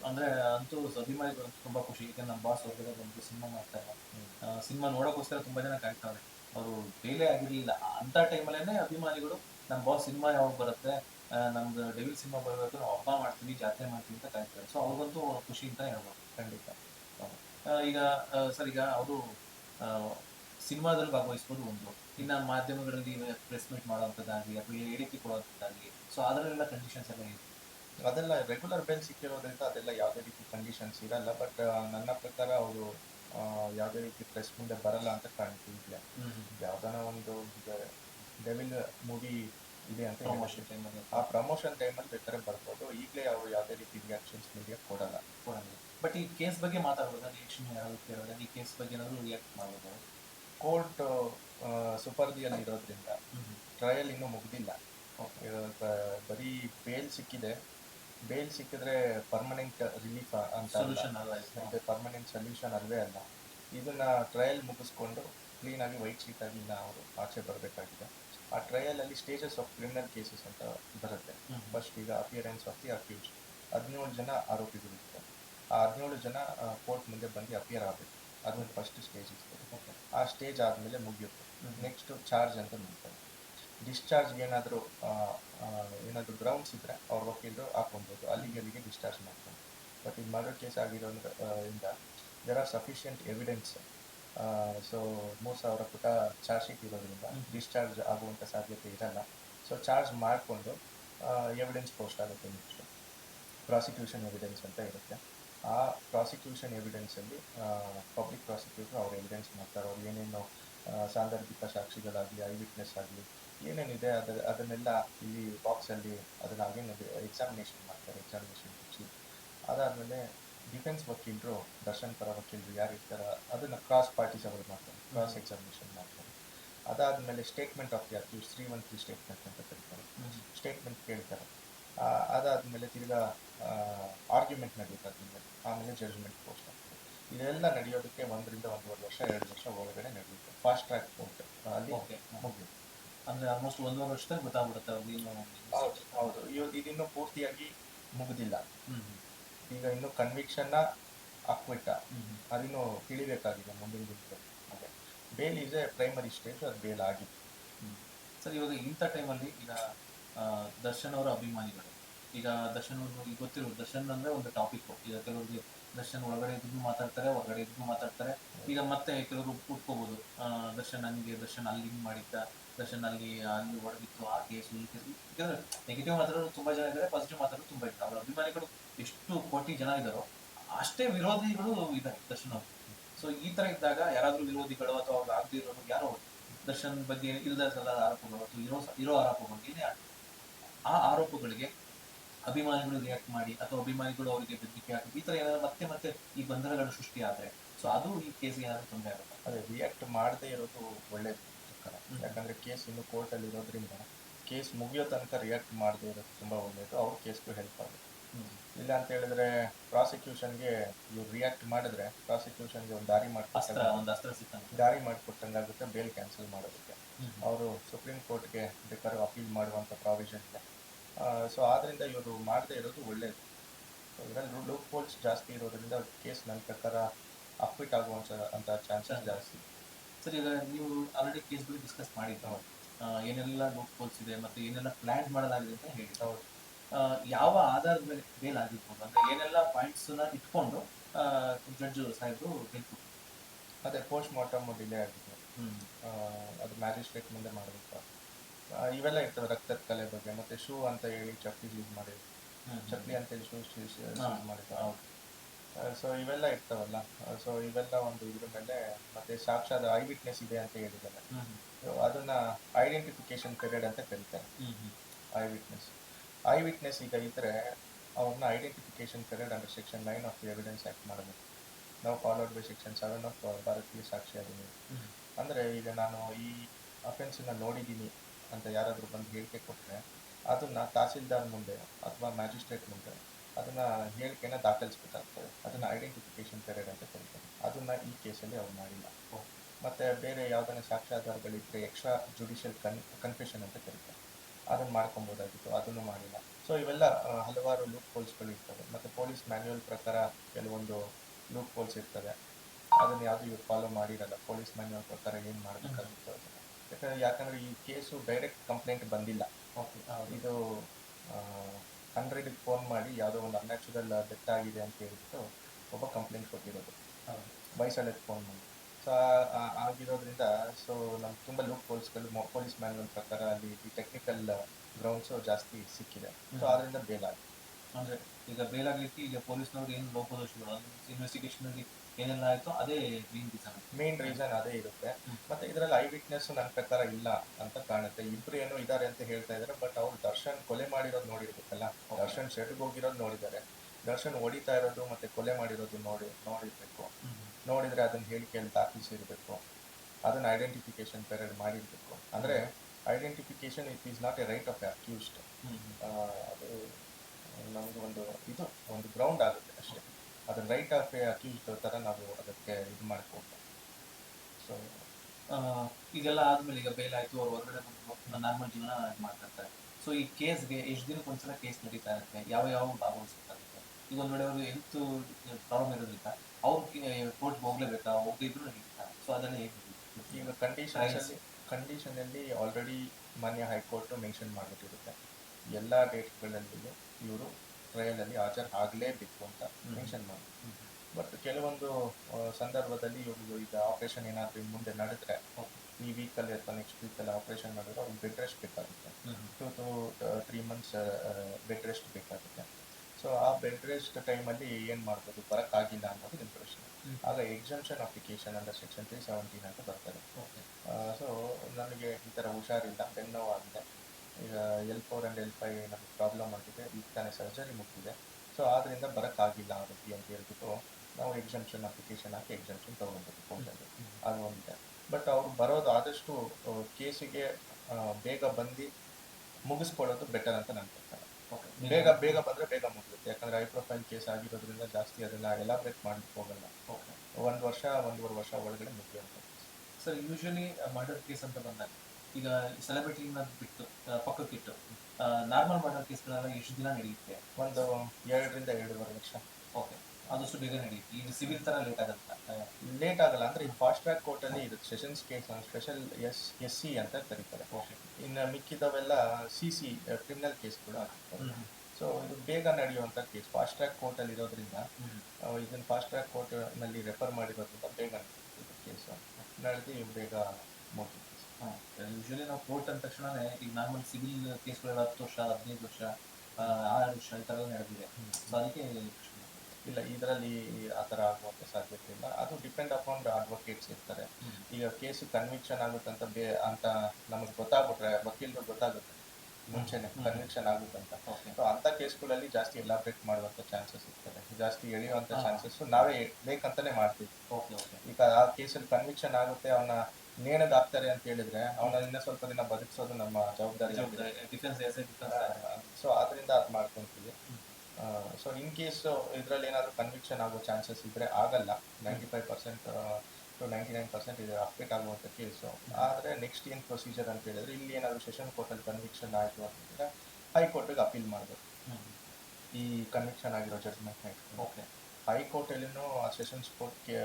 ಅಂದ್ರೆ ಅಂತೂ ಅಭಿಮಾನಿಗಳು ತುಂಬಾ ಖುಷಿ. ಈಗ ನಮ್ಮ ಬಾಸ್ ಹೊರಗಡೆ ಬಂದು ಸಿನಿಮಾ ಮಾಡ್ತಾರೆ. ಸಿನಿಮಾ ನೋಡೋಕ್ಕೋಸ್ಕರ ತುಂಬಾ ಜನ ಕಾಯ್ತಾರೆ. ಅವರು ಬೇಲೆ ಆಗಿರ್ಲಿಲ್ಲ. ಅಂತ ಟೈಮಲ್ಲೇನೆ ಅಭಿಮಾನಿಗಳು ನಮ್ಮ ಬಾಸ್ ಸಿನಿಮಾ ಯಾವಾಗ ಬರುತ್ತೆ? ನಮ್ದು ಡೆವಿಲ್ ಸಿನಿಮಾ ಬರಬೇಕು ನಾವು ಹಬ್ಬ ಮಾಡ್ತೀವಿ ಜಾತ್ರೆ ಮಾಡ್ತೀವಿ ಅಂತ ಕಾಯ್ತಾರೆ. ಸೊ ಅವ್ರಿಗಂತೂ ಖುಷಿ ಅಂತ ಹೇಳ್ಬೋದು. ಖಂಡಿತ. ಈಗ ಸರ್ ಈಗ ಅವರು ಸಿನಿಮಾದಲ್ಲಿ ಭಾಗವಹಿಸ್ಬೋದು ಒಂದು. ಇನ್ನ ಮಾಧ್ಯಮಗಳಲ್ಲಿ ಪ್ರೆಸ್ ಮೀಟ್ ಮಾಡೋವಂಥದ್ದಾಗಲಿ ಅಥವಾ ಹೇಳಿಕೆ ಕೊಡುವಂಥದ್ದಾಗಲಿ ಸೊ ಅದರಲ್ಲೆಲ್ಲ ಕಂಡೀಷನ್ಸ್ ಎಲ್ಲ ಇದೆ ಅದೆಲ್ಲ ರೆಗ್ಯುಲರ್ ಬೆಲ್ ಸಿಕ್ಕಿರೋದ್ರಿಂದ ಅದೆಲ್ಲ ಯಾವುದೇ ರೀತಿ ಕಂಡೀಷನ್ಸ್ ಇರಲ್ಲ ಬಟ್ ನನ್ನ ಪ್ರಕಾರ ಅವರು ಯಾವುದೇ ರೀತಿ ಪ್ರೆಸ್ ಮುಂದೆ ಬರಲ್ಲ ಅಂತ ಕಾಣ್ತಿದ್ದೆ ಯಾವ್ದಾನ ಒಂದು ಡೆವಿಲ್ ಮೂವಿ ಇದೆ ಅಂತ. ಪ್ರಮೋಷನ್ ಟೈಮಲ್ಲಿ ಆ ಪ್ರಮೋಷನ್ ಟೈಮಲ್ಲಿ ಬೇಕಾದ್ರೆ ಬರ್ಬೋದು. ಈಗಲೇ ಅವರು ಯಾವುದೇ ರೀತಿ ರಿಯಾಕ್ಷನ್ಸ್ ಮೀಡಿಯಾ ಕೊಡಲ್ಲ. ಕೊಡಲ್ಲ. ಬಟ್ ಈ ಕೇಸ್ ಬಗ್ಗೆ ಮಾತಾಡ್ಬೋದು. ರಿಯಾಕ್ಷನ್ ಯಾರು ಕೇಳಿದ್ರೆ ಈ ಕೇಸ್ ಬಗ್ಗೆ ಏನಾದರೂ ರಿಯಾಕ್ಟ್ ಮಾಡ್ಬೋದು. ಕೋರ್ಟ್ ಸುಪರ್ದಿಯಲ್ಲಿ ಇರೋದ್ರಿಂದ ಟ್ರಯಲ್ ಇನ್ನೂ ಮುಗ್ದಿಲ್ಲ. ಬರೀ ಬೇಲ್ ಸಿಕ್ಕಿದೆ. ಬೇಲ್ ಸಿಕ್ಕಿದ್ರೆ ಪರ್ಮನೆಂಟ್ ರಿಲೀಫ್ ಅಂತ ಇದು. ಪರ್ಮನೆಂಟ್ ಸೊಲ್ಯೂಷನ್ ಅಲ್ವೇ ಅಲ್ಲ. ಇದನ್ನ ಟ್ರಯಲ್ ಮುಗಿಸ್ಕೊಂಡು ಕ್ಲೀನ್ ಆಗಿ ವೈಟ್ ಶೀಟ್ ಆಗಿ ನಾವು ಆಚೆ ಬರಬೇಕಾಗಿದೆ. ಆ ಟ್ರಯಲ್ ಅಲ್ಲಿ ಸ್ಟೇಜಸ್ ಆಫ್ ಕ್ರಿಮಿನಲ್ ಕೇಸಸ್ ಅಂತ ಬರುತ್ತೆ. ಫಸ್ಟ್ ಈಗ ಅಪಿಯರೆನ್ಸ್ ಆಫ್ ದಿ ಅಕ್ಯೂಸ್ ಹದಿನೇಳು ಜನ ಆರೋಪಿಗಳಿರ್ತಾರೆ ಆ ಹದಿನೇಳು ಜನ ಕೋರ್ಟ್ ಮುಂದೆ ಬಂದು ಅಪಿಯರ್ ಆಗಬೇಕು. ಅದೊಂದು ಫಸ್ಟ್ ಸ್ಟೇಜ್ ಇರ್ತದೆ. ಆ ಸ್ಟೇಜ್ ಆದಮೇಲೆ ಮುಗಿಯುತ್ತೆ. ನೆಕ್ಸ್ಟ್ ಚಾರ್ಜ್ ಅಂತ ನೋಡ್ತಾರೆ. ಡಿಸ್ಚಾರ್ಜ್ ಏನಾದರೂ ಏನಾದರೂ ಗ್ರೌಂಡ್ಸ್ ಇದ್ದರೆ ಅವ್ರ ವಕೀಲರು ಹಾಕೊಬೋದು ಅಲ್ಲಿಗೆ ಅಲ್ಲಿಗೆ ಡಿಸ್ಚಾರ್ಜ್ ಮಾಡ್ತಾರೆ ಬಟ್ ಈ ಮರ್ಡರ್ ಕೇಸ್ ಆಗಿರೋದ್ರ ಇಂದ there are sufficient evidence so ಮೂರು ಸಾವಿರ ಪುಟ ಚಾರ್ಜ್ ಶೀಟ್ ಇರೋದ್ರಿಂದ. ಡಿಸ್ಚಾರ್ಜ್ ಆಗುವಂಥ ಸಾಧ್ಯತೆ ಇರಲ್ಲ. ಸೊ ಚಾರ್ಜ್ ಮಾಡಿಕೊಂಡು ಎವಿಡೆನ್ಸ್ ಪೋಸ್ಟ್ ಆಗುತ್ತೆ ನೆಕ್ಸ್ಟ್ ಪ್ರಾಸಿಕ್ಯೂಷನ್ ಎವಿಡೆನ್ಸ್ ಅಂತ ಇರುತ್ತೆ. ಆ ಪ್ರಾಸಿಕ್ಯೂಷನ್ ಎವಿಡೆನ್ಸಲ್ಲಿ ಪಬ್ಲಿಕ್ ಪ್ರಾಸಿಕ್ಯೂಟರ್ ಅವ್ರು ಎವಿಡೆನ್ಸ್ ಮಾಡ್ತಾರೆ. ಅವ್ರು ಏನೇನು ಸಾಂದರ್ಭಿಕ ಸಾಕ್ಷಿಗಳಾಗಲಿ ಐ ವಿಟ್ನೆಸ್ ಆಗಲಿ ಏನೇನಿದೆ ಅದ ಅದನ್ನೆಲ್ಲ ಇಲ್ಲಿ ಬಾಕ್ಸಲ್ಲಿ ಅದನ್ನ ಹಾಗೇನು ಎಕ್ಸಾಮಿನೇಷನ್ ಮಾಡ್ತಾರೆ ಎಕ್ಸಾಮಿನೇಷನ್ ಮುಗಿಸಿ. ಅದಾದಮೇಲೆ ಡಿಫೆನ್ಸ್ ವಕೀಲರು ದರ್ಶನ್ ಪರ ವಕೀಲರು ಯಾರು ಇರ್ತಾರ ಅದನ್ನು ಕ್ರಾಸ್ ಪಾರ್ಟೀಸ್ ಅವರು ಮಾಡ್ತಾರೆ ಕ್ರಾಸ್ ಎಕ್ಸಾಮಿನೇಷನ್ ಮಾಡ್ತಾರೆ. ಅದಾದಮೇಲೆ statement of the accused three statement ಅಂತ ಕರೀತಾರೆ. ಸ್ಟೇಟ್ಮೆಂಟ್ ಕೇಳ್ತಾರೆ. ಅದಾದ್ಮೇಲೆ ತಿರ್ಗಾ ಆರ್ಗ್ಯುಮೆಂಟ್ ನಡೀತದೆ ನಿಮಗೆ ಆಮೇಲೆ ಜಡ್ಜ್ಮೆಂಟ್ ಪೋಸ್ಟ್ ಆಗ್ತದೆ. ಇದೆಲ್ಲ ನಡೆಯೋದಕ್ಕೆ ಒಂದರಿಂದ ಒಂದೂವರೆ ವರ್ಷ ಎರಡು ವರ್ಷ ಒಳಗಡೆ ನಡೆಯುತ್ತೆ. ಫಾಸ್ಟ್ ಟ್ರ್ಯಾಕ್ ಕೋರ್ಟ್ ಅಲ್ಲಿ ಓಕೆ ಮುಗಿಯುತ್ತೆ ಅಂದ್ರೆ ಆಲ್ಮೋಸ್ಟ್ ಒಂದೂವರೆ ವರ್ಷದಲ್ಲಿ ಗೊತ್ತಾಗ್ಬಿಡುತ್ತೆ ಅವ್ರಿಗೆ ಹೌದು ಹೌದು. ಇವತ್ತು ಇದಿನ್ನೂ ಪೂರ್ತಿಯಾಗಿ ಮುಗಿದಿಲ್ಲ. ಹ್ಞೂ ಈಗ ಇನ್ನು ಕನ್ವಿಕ್ಷನ್ನ ಅಕ್ವಿಟ್ಟ. ಹ್ಞೂ ಅದಿನ್ನು ತಿಳಿಬೇಕಾಗಿದೆ ಮುಂದಿನ ದಿನದಲ್ಲಿ. ಅದೇ. Bail is a primary stage ಅದು ಬೇಲ್ ಆಗಿದೆ. ಸರ್ ಇವಾಗ ಇಂಥ ಟೈಮಲ್ಲಿ ಈಗ ದರ್ಶನ್ ಅವರ ಅಭಿಮಾನಿಗಳು. ಈಗ ದರ್ಶನ್ ಅವ್ರು ಈಗ ಗೊತ್ತಿರೋ ದರ್ಶನ್ ಅಂದ್ರೆ ಒಂದು ಟಾಪಿಕ್ ಈಗ ಕೆಲವರಿಗೆ ದರ್ಶನ್ ಒಳಗಡೆ ಇದ್ದು ಮಾತಾಡ್ತಾರೆ ಹೊರಗಡೆ ಇದ್ದು ಮಾತಾಡ್ತಾರೆ. ಈಗ ಮತ್ತೆ ಕೆಲವರು ಕೂತ್ಕೋಬಹುದು ದರ್ಶನ್ ಹಂಗೆ ದರ್ಶನ್ ಅಲ್ಲಿ ಹಿಂಗ್ ಮಾಡಿದ್ದ ದರ್ಶನ್ ಅಲ್ಲಿ ಅಲ್ಲಿ ಕೇಸು ಈ ಕೇಸು ಯಾಕಂದ್ರೆ ನೆಗೆಟಿವ್ ಮಾತಾಡೋರು ತುಂಬಾ ಜನ ಇದ್ದಾರೆ ಪಾಸಿಟಿವ್ ಮಾತಾಡೋದು ತುಂಬಾ ಇದ್ದಾರೆ. ಅವರ ಅಭಿಮಾನಿಗಳು ಎಷ್ಟು ಕೋಟಿ ಜನ ಇದ್ದಾರೋ ಅಷ್ಟೇ ವಿರೋಧಿಗಳು ಇದ್ದಾರೆ ದರ್ಶನ್ ಅವರು. ಸೊ ಈ ತರ ಇದ್ದಾಗ ಯಾರಾದ್ರೂ ವಿರೋಧಿಗಳು ಅಥವಾ ಅವ್ರು ಆಗದೆ ಇರೋರು ಯಾರೋ ದರ್ಶನ್ ಬಗ್ಗೆ ಇಲ್ಲದ ಸಲ ಆರೋಪಗಳು ಅಥವಾ ಇರೋ ಇರೋ ಆರೋಪಗಳು ಏನೇ ಆಗ್ಲಿ, ಆ ಆರೋಪಗಳಿಗೆ ಅಭಿಮಾನಿಗಳು ರಿಯಾಕ್ಟ್ ಮಾಡಿ ಅಥವಾ ಅಭಿಮಾನಿಗಳು ಅವರಿಗೆ ಬೆದರಿಕೆ ಹಾಕಿ ಈ ತರ ಏನಾದ್ರು ಮತ್ತೆ ಮತ್ತೆ ಈ ಬಂಧನಗಳು ಸೃಷ್ಟಿ ಆದ್ರೆ ಸೊ ಅದು ಈ ಕೇಸ್ಗೆ ಏನಾದ್ರು ತೊಂದರೆ ಆಗುತ್ತೆ? ಅದೇ ರಿಯಾಕ್ಟ್ ಮಾಡದೇ ಇರೋದು ಒಳ್ಳೇದು. ಯಾಕಂದ್ರೆ ಕೇಸ್ ಇನ್ನು ಕೋರ್ಟಲ್ಲಿ ಇರೋದ್ರಿಂದ ಕೇಸ್ ಮುಗಿಯೋ ತನಕ ರಿಯಾಕ್ಟ್ ಮಾಡದೇ ಇರೋದು ತುಂಬಾ ಒಳ್ಳೆಯದು ಅವ್ರ ಕೇಸ್ಗೂ ಹೆಲ್ಪ್ ಆಗುತ್ತೆ. ಇಲ್ಲ ಅಂತ ಹೇಳಿದ್ರೆ ಪ್ರಾಸಿಕ್ಯೂಷನ್ಗೆ ಇವ್ರು ರಿಯಾಕ್ಟ್ ಮಾಡಿದ್ರೆ ಪ್ರಾಸಿಕ್ಯೂಷನ್ಗೆ ಒಂದು ದಾರಿ ಮಾಡಿ ದಾರಿ ಮಾಡಿಕೊಟ್ಟಂಗಾಗುತ್ತೆ ಬೇಲ್ ಕ್ಯಾನ್ಸಲ್ ಮಾಡೋದಕ್ಕೆ. ಅವರು ಸುಪ್ರೀಂ ಕೋರ್ಟ್ಗೆ ಬೇಕಾದ್ರೂ ಅಪೀಲ್ ಮಾಡುವಂಥ ಪ್ರಾವಿಷನ್ ಇದೆ. ಸೊ ಆದ್ದರಿಂದ ಇವರು ಮಾಡದೇ ಇರೋದು ಒಳ್ಳೆಯದು ಇದರಲ್ಲಿ ಲೂಪ್ ಹೋಲ್ಸ್ ಜಾಸ್ತಿ ಇರೋದ್ರಿಂದ ಕೇಸ್ ನನ್ನ ಪ್ರಕಾರ ಅಪ್ಫಿಟ್ ಆಗುವಂಥ ಅಂತ ಚಾನ್ಸಸ್ ಜಾಸ್ತಿ. ಸರ್ ಈಗ ನೀವು ಆಲ್ರೆಡಿ ಕೇಸ್ ಬಗ್ಗೆ ಡಿಸ್ಕಸ್ ಮಾಡಿದ್ದಾವೆ ಏನೆಲ್ಲ ಲೂಪ್ ಹೋಲ್ಸ್ ಇದೆ ಮತ್ತು ಏನೆಲ್ಲ ಪ್ಲ್ಯಾನ್ ಮಾಡಲಾಗಿದೆ ಅಂತ ಹೇಳಿ ಹೌದು ಆ, ಯಾವ ಆಧಾರದ ಮೇಲೆ ಬೇಲ್ ಆಗಿರ್ಬೋದು ಅಂದರೆ ಏನೆಲ್ಲ ಪಾಯಿಂಟ್ಸನ್ನ ಇಟ್ಕೊಂಡು ಜಡ್ಜ್ ಸಾಹೇಬರು ಗೆಲ್ತು ಅದೇ ಪೋಸ್ಟ್ ಮಾರ್ಟಮ್ ಡಿಲೇ ಆಗಿದೆ ಅದು ಮ್ಯಾಜಿಸ್ಟ್ರೇಟ್ ಮುಂದೆ ಮಾಡಬೇಕು ಇವೆಲ್ಲ ಇರ್ತವೆ ರಕ್ತದ ಕಲೆ ಬಗ್ಗೆ. ಮತ್ತೆ ಶೂ ಅಂತ ಹೇಳಿ ಚಪ್ಪಲಿ ಯೂಸ್ ಮಾಡಿ. ಚಪ್ಪಲಿ ಅಂತ ಹೇಳಿ ಶೂಸ್ ಯೂಸ್ ಮಾಡಿದ್ರು. ಮಾಡಿದ್ದಾರೆ ಹೌದು. ಸೊ ಇವೆಲ್ಲ ಇರ್ತಾವಲ್ಲ. ಸೊ ಇವೆಲ್ಲ ಒಂದು ಇದ್ರ ಮೇಲೆ ಮತ್ತೆ ಸಾಕ್ಷಾತ್ ಐ ವಿಟ್ನೆಸ್ ಇದೆ ಅಂತ ಹೇಳಿದ್ದಾರೆ. ಸೊ ಅದನ್ನ ಐಡೆಂಟಿಫಿಕೇಶನ್ ಪೀರಿಯಡ್ ಅಂತ ಕರೀತಾರೆ. ಐ ವಿಟ್ನೆಸ್ ಐ ವಿಟ್ನೆಸ್ ಈಗ ಇದ್ರೆ ಅವ್ರನ್ನ identification period under section nine of the evidence act ಮಾಡಬೇಕು. ನಾವು followed by section seven of Bharatiya Sakshi ಆಗಿದೆ ಅಂದ್ರೆ ಈಗ ನಾನು ಈ ಅಫೆನ್ಸನ್ನ ನೋಡಿದ್ದೀನಿ. ಅಂತ ಯಾರಾದರೂ ಬಂದು ಹೇಳಿಕೆ ಕೊಟ್ಟರೆ ಅದನ್ನ ತಹಸೀಲ್ದಾರ್ ಮುಂದೆ ಅಥವಾ ಮ್ಯಾಜಿಸ್ಟ್ರೇಟ್ ಮುಂದೆ ಅದನ್ನ ಹೇಳಿಕೆನ ದಾಖಲಿಸ್ಬೇಕಾಗ್ತದೆ. ಅದನ್ನ ಐಡೆಂಟಿಫಿಕೇಶನ್ ಪೀರಿಯಡ್ ಅಂತ ಕರಿತಾರೆ. ಅದನ್ನ ಈ ಕೇಸಲ್ಲಿ ಅವ್ರು ಮಾಡಿಲ್ಲ. ಮತ್ತೆ ಬೇರೆ ಯಾವ್ದಾನ ಸಾಕ್ಷ್ಯಾಧಾರಗಳಿದ್ದರೆ ಎಕ್ಸ್ಟ್ರಾ ಜುಡಿಷಿಯಲ್ ಕನ್ ಕನ್ಫೆಷನ್ ಅಂತ ಕರಿತಾರೆ. ಅದನ್ನ ಮಾಡ್ಕೊಬೋದಾಗಿತ್ತು, ಅದನ್ನು ಮಾಡಿಲ್ಲ. ಸೊ ಇವೆಲ್ಲ ಹಲವಾರು ಲೂಪ್ ಹೋಲ್ಸ್ಗಳು ಇರ್ತವೆ. ಮತ್ತೆ ಪೊಲೀಸ್ ಮ್ಯಾನ್ಯುವಲ್ ಪ್ರಕಾರ ಕೆಲವೊಂದು ಲೂಪ್ ಹೋಲ್ಸ್ ಇರ್ತವೆ. ಅದನ್ನ ಯಾವುದು ಇವ್ರು ಫಾಲೋ ಮಾಡಿರಲ್ಲ ಪೊಲೀಸ್ ಮ್ಯಾನ್ಯುವಲ್ ಪ್ರಕಾರ ಏನು ಮಾಡಬೇಕಾಗಿತ್ತು ಯಾಕಂದ್ರೆ ಯಾಕಂದ್ರೆ ಈ ಕೇಸು ಡೈರೆಕ್ಟ್ ಕಂಪ್ಲೇಂಟ್ ಬಂದಿಲ್ಲ. ಓಕೆ ಇದು ಹಂಡ್ರೆಡ್ ಫೋನ್ ಮಾಡಿ ಯಾವುದೋ ಒಂದು ಅನ್ಯಾಚುರಲ್ ಡೆತ್ ಆಗಿದೆ ಅಂತ ಹೇಳ್ಬಿಟ್ಟು ಒಬ್ಬ ಕಂಪ್ಲೇಂಟ್ ಕೊಟ್ಟಿರೋದು. ವಯಸ್ಸಲ್ಲಿ ಫೋನ್ ಮಾಡಿ. ಸೊ ಆಗಿರೋದ್ರಿಂದ ಸೊ ನಮ್ಗೆ ತುಂಬ ಲೂಪ್ ಹೋಲ್ಸ್ಗಳು ಪೊಲೀಸ್ ಮ್ಯಾನ್ಗಳ ಪ್ರಕಾರ ಅಲ್ಲಿ ಈ ಟೆಕ್ನಿಕಲ್ ಗ್ರೌಂಡ್ಸು ಜಾಸ್ತಿ ಸಿಕ್ಕಿದೆ. ಸೊ ಆದ್ದರಿಂದ ಆಗಿದೆ. ಅಂದ್ರೆ ಈಗ ಬೇಲ್ ಆಗ್ಲಿಕ್ಕೆ ಈಗ ಪೊಲೀಸ್ನವ್ರು ಏನು ಲೋಪದೋಷಗಳು ಇನ್ವೆಸ್ಟಿಗೇಷನ್ ಅಲ್ಲಿ ಏನೆಲ್ಲ ಆಯ್ತು ಅದೇ ಮೇನ್ ರೀಸನ್ ಮೇನ್ ರೀಸನ್ ಅದೇ ಇರುತ್ತೆ. ಮತ್ತೆ ಇದರಲ್ಲಿ ಐ ವಿಟ್ನೆಸ್ ನನ್ನ ಪ್ರಕಾರ ಇಲ್ಲ ಅಂತ ಕಾಣುತ್ತೆ. ಇಬ್ರು ಏನೋ ಇದಾರೆ ಅಂತ ಹೇಳ್ತಾ ಇದಾರೆ ಬಟ್ ಅವ್ರು ದರ್ಶನ್ ಕೊಲೆ ಮಾಡಿರೋದು ನೋಡಿರ್ಬೇಕಲ್ಲ. ದರ್ಶನ್ ಶೆಡ್ಗೆ ಹೋಗಿರೋದು ನೋಡಿದ್ದಾರೆ. ದರ್ಶನ್ ಹೊಡಿತಾ ಇರೋದು ಮತ್ತೆ ಕೊಲೆ ಮಾಡಿರೋದು ನೋಡಿ ನೋಡಿರ್ಬೇಕು. ನೋಡಿದ್ರೆ ಅದನ್ನ ಹೇಳಿಕೆಯಲ್ಲಿ ದಾಖಲಿಸಿರ್ಬೇಕು ಅದನ್ನ ಐಡೆಂಟಿಫಿಕೇಶನ್ ಪೆರೇಡ್ ಮಾಡಿರ್ಬೇಕು. ಅಂದ್ರೆ identification it is not a right of accused ಅದು ನಮ್ಗೆ ಒಂದು ಇದು ಒಂದು ಗ್ರೌಂಡ್ ಆಗುತ್ತೆ ಅಷ್ಟೇ. ಅದು ರೈಟ್ ಆಫ್ ಅಕ್ಯೂಸ್ಡ್ ಥರ ನಾವು ಅದಕ್ಕೆ ಇದು ಮಾಡ್ಕೊಂಡು ಸೊ ಇದೆಲ್ಲ ಆದಮೇಲೆ ಈಗ ಬೇಲ್ ಆಯ್ತು ಅವ್ರು ಹೊರಗಡೆ ನಾರ್ಮಲ್ ಜೀವನ ಮಾಡ್ತಾರೆ ಸೊ ಈ ಕೇಸ್ಗೆ ಎಷ್ಟು ದಿನಕ್ಕೆ ಒಂದ್ಸಲ ಕೇಸ್ ನಡೀತಾ ಇರುತ್ತೆ ಯಾವ ಯಾವ ಭಾಗವಹಿಸ್ತಾರೆ ಈಗ ಒಂದು ವೇಳೆ ಅವರು ಹೆಲ್ತ್ ಪ್ರಾಬ್ಲಮ್ ಇರೋದಿಲ್ಲ ಅವ್ರಿಗೆ ಕೋರ್ಟ್ಗೆ ಹೋಗ್ಲೇಬೇಕಾ? ಹೋಗಿದ್ರು ನಡೀತಾ ಸೊ ಅದನ್ನ ಹೇಗೆ ಈಗ ಕಂಡೀಷನ್ ಅಲ್ಲಿ ಕಂಡೀಷನ್ ಅಲ್ಲಿ ಆಲ್ರೆಡಿ ಮಾನ್ಯ ಹೈಕೋರ್ಟ್ ಮೆನ್ಷನ್ ಮಾಡಿಬಿಟ್ಟಿರುತ್ತೆ. ಎಲ್ಲ ಡೇಟ್ಗಳಲ್ಲೂ ಇವರು ಟ್ರಯಲಲ್ಲಿ ಹಾಜರ್ ಆಗಲೇಬೇಕು ಅಂತ ಮೆನ್ಷನ್ ಮಾಡಿ ಬಟ್ ಕೆಲವೊಂದು ಸಂದರ್ಭದಲ್ಲಿ ಇವರು ಈಗ ಆಪರೇಷನ್ ಏನಾದರೂ ಮುಂದೆ ನಡೆದ್ರೆ ಈ ವೀಕಲ್ಲಿ ಅಥವಾ ನೆಕ್ಸ್ಟ್ ವೀಕಲ್ಲಿ ಆಪರೇಷನ್ ಮಾಡಿದ್ರೆ ಅವ್ರಿಗೆ ಬೆಡ್ ರೆಸ್ಟ್ ಬೇಕಾಗುತ್ತೆ. Two to three months bed rest ಬೇಕಾಗುತ್ತೆ. ಸೊ ಆ ಬೆಡ್ ರೆಸ್ಟ್ ಟೈಮಲ್ಲಿ ಏನು ಮಾಡ್ಬೋದು ಬರೋಕ್ಕಾಗಿಲ್ಲ ಅನ್ನೋದು ನಿಮ್ಮ ಪ್ರಶ್ನೆ. ಹ್ಮ್. ಆಗ ಎಕ್ಸಾಮ್ಷನ್ ಅಪ್ಲಿಕೇಶನ್ ಅಂದರೆ ಸೆಕ್ಷನ್ ತ್ರೀ ಸೆವೆಂಟೀನ್ ಅಂತ ಬರ್ತದೆ. ಸೊ ನನಗೆ ಈ ಥರ ಹುಷಾರಿಲ್ಲ ಬೆನ್ನು ಆಗಿದೆ ಈಗ L four and L five ನಮಗೆ ಪ್ರಾಬ್ಲಮ್ ಆಗಿದೆ ಈಗ ತಾನೇ ಸರ್ಜರಿ ಮುಗಿದಿದೆ. ಸೊ ಆದ್ದರಿಂದ ಬರೋಕ್ಕಾಗಿಲ್ಲ ಆರೋಗ್ಯ ಅಂತ ಹೇಳ್ಬಿಟ್ಟು ನಾವು ಎಕ್ಸಾಮ್ಷನ್ ಅಪ್ಲಿಕೇಶನ್ ಹಾಕಿ ಎಕ್ಸಾಮ್ಷನ್ ತೊಗೊಳ್ಬೇಕು ಕೋರ್ಟಲ್ಲಿ ಅದು ಒಂದಿದೆ. ಬಟ್ ಅವ್ರು ಬರೋದು ಆದಷ್ಟು ಕೇಸಿಗೆ ಬೇಗ ಬಂದು ಮುಗಿಸ್ಕೊಳ್ಳೋದು ಬೆಟರ್ ಅಂತ ನಾನು ಓಕೆ ಬೇಗ ಬೇಗ ಬಂದರೆ ಬೇಗ ಮುಗಿಸುತ್ತೆ ಯಾಕಂದ್ರೆ ಹೈ ಪ್ರೊಫೈಲ್ ಕೇಸ್ ಆಗಿರೋದ್ರಿಂದ ಜಾಸ್ತಿ ಅದನ್ನ ಎಲಾಬ್ರೇಟ್ ಮಾಡಿ ಹೋಗಲ್ಲ. ಓಕೆ ಒಂದು ವರ್ಷ ಒಂದೂವರೆ ವರ್ಷ ಒಳಗಡೆ ಮುಗಿಯುತ್ತೆ. ಸರ್ ಯೂಶಲಿ ಮರ್ಡರ್ ಕೇಸ್ ಅಂತ ಬಂದಾಗ ಈಗ ಸೆಲೆಬ್ರಿಟಿನ ಬಿಟ್ಟು ಪಕ್ಕಕ್ಕಿಟ್ಟು ನಾರ್ಮಲ್ ಮರ್ಡರ್ ಕೇಸ್ಗಳೆಲ್ಲ ಎಷ್ಟು ದಿನ ನಡೆಯುತ್ತೆ? ಒಂದು ಎರಡರಿಂದ ಎರಡೂವರೆ ಲಕ್ಷ. ಓಕೆ ಆದಷ್ಟು ಬೇಗ ನಡೆಯುತ್ತೆ. ಇದು ಸಿವಿಲ್ ಥರ ಲೇಟ್ ಆಗುತ್ತೆ ಲೇಟ್ ಆಗಲ್ಲ ಅಂದ್ರೆ ಈ ಫಾಸ್ಟ್ ಟ್ರ್ಯಾಕ್ ಕೋರ್ಟಲ್ಲಿ ಇದು sessions case special S S C ಅಂತ ಕರೀತಾರೆ. ಓಕೆ ಇನ್ನು ಮಿಕ್ಕಿದವೆಲ್ಲ ಸಿ ಸಿ ಕ್ರಿಮಿನಲ್ ಕೇಸ್ ಕೂಡ ಸೊ ಇದು ಬೇಗ ನಡೆಯುವಂಥ ಕೇಸ್ ಫಾಸ್ಟ್ ಟ್ರ್ಯಾಕ್ ಕೋರ್ಟಲ್ಲಿ ಇರೋದ್ರಿಂದ ಇದನ್ನು ಫಾಸ್ಟ್ ಟ್ರ್ಯಾಕ್ ಕೋರ್ಟ್ನಲ್ಲಿ ರೆಫರ್ ಮಾಡಿರೋದ್ರಿಂದ ಬೇಗ ನಡೆಯುತ್ತೆ ಕೇಸು ನಡೆದು ಬೇಗ ಮುಗಿಯುತ್ತೆ. ಯೂಶಲಿ ನಾವು ಕೋರ್ಟ್ ಅಂದ ತಕ್ಷಣನೇ ಈಗ ನಾರ್ಮಲ್ ಸಿವಿಲ್ ಕೇಸ್ಗಳೆಲ್ಲ ಹತ್ತು ವರ್ಷ ಹದಿನೈದು ವರ್ಷ ಆರು ವರ್ಷ ಈ ಥರ ನಡೆದಿದೆ. ಸೊ ಅದಕ್ಕೆ ಇಲ್ಲ ಇದರಲ್ಲಿ ಆ ಥರ ಆಗುವಂಥ ಸಾಧ್ಯತೆ ಇಲ್ಲ. ಅದು ಡಿಪೆಂಡ್ ಅಪಾನ್ ಅಡ್ವೊಕೇಟ್ಸ್ ಇರ್ತಾರೆ. ಈಗ ಕೇಸು ಕನ್ವಿಕ್ಷನ್ ಆಗುತ್ತಂತ ಬೇ ಅಂತ ನಮಗೆ ಗೊತ್ತಾಗ್ಬಿಟ್ರೆ ವಕೀಲರು ಗೊತ್ತಾಗುತ್ತೆ ಮುಂಚೆನೆ. ಕನ್ವಿಕ್ಷನ್ ಆಗುತ್ತಂತ. ಸೊ ಅಂತ ಕೇಸ್ಗಳಲ್ಲಿ ಜಾಸ್ತಿ ಎಲಾಬ್ರೇಟ್ ಮಾಡುವಂಥ ಚಾನ್ಸಸ್ ಇರ್ತದೆ. ಜಾಸ್ತಿ ಎಳೆಯುವಂಥ ಚಾನ್ಸಸ್ಸು ಚಾನ್ಸಸ್ ನಾವೇ ಬೇಕಂತಾನೆ ಮಾಡ್ತೀವಿ. ಓಕೆ ಓಕೆ ಈಗ ಆ ಕೇಸಲ್ಲಿ ಕನ್ವಿಕ್ಷನ್ ಆಗುತ್ತೆ ಅವನ ನೇಣಗ್ ಆಗ್ತಾರೆ ಅಂತ ಹೇಳಿದ್ರೆ ಅವನ ಇನ್ನ ಸ್ವಲ್ಪ ದಿನ ಬದುಕಿಸೋದು ನಮ್ಮ ಜವಾಬ್ದಾರಿ ಡಿಫೆನ್ಸ್ ಸೊ ಅದರಿಂದ ಅದು ಮಾಡ್ಕೊಂತೀವಿ. ಸೊ ಇನ್ ಕೇಸ್ ಇದ್ರಲ್ಲಿ ಏನಾದ್ರು ಕನ್ವಿಕ್ಷನ್ ಆಗೋ ಚಾನ್ಸಸ್ ಇದ್ರೆ ಆಗಲ್ಲ. Ninety five percent to ninety nine percent ಇದು ಅಪ್ಡೇಟ್ ಆಗುವಂಥ ಕೇಸು ಆದರೆ ನೆಕ್ಸ್ಟ್ ಏನು ಪ್ರೊಸೀಜರ್ ಅಂತ ಹೇಳಿದ್ರೆ ಇಲ್ಲಿ ಏನಾದ್ರು ಸೆಷನ್ ಕೋರ್ಟಲ್ಲಿ ಕನ್ವಿಕ್ಷನ್ ಆಯಿತು ಅಂತಂದರೆ ಹೈಕೋರ್ಟಿಗೆ ಅಪೀಲ್ ಮಾಡಬೇಕು. ಈ ಕನ್ವಿಕ್ಷನ್ ಆಗಿರೋ ಜಡ್ಜ್ಮೆಂಟ್ ಓಕೆ ಹೈಕೋರ್ಟಲ್ಲಿನೂ ಆ ಸೆಷನ್ಸ್ ಕೋರ್ಟ್ಗೆ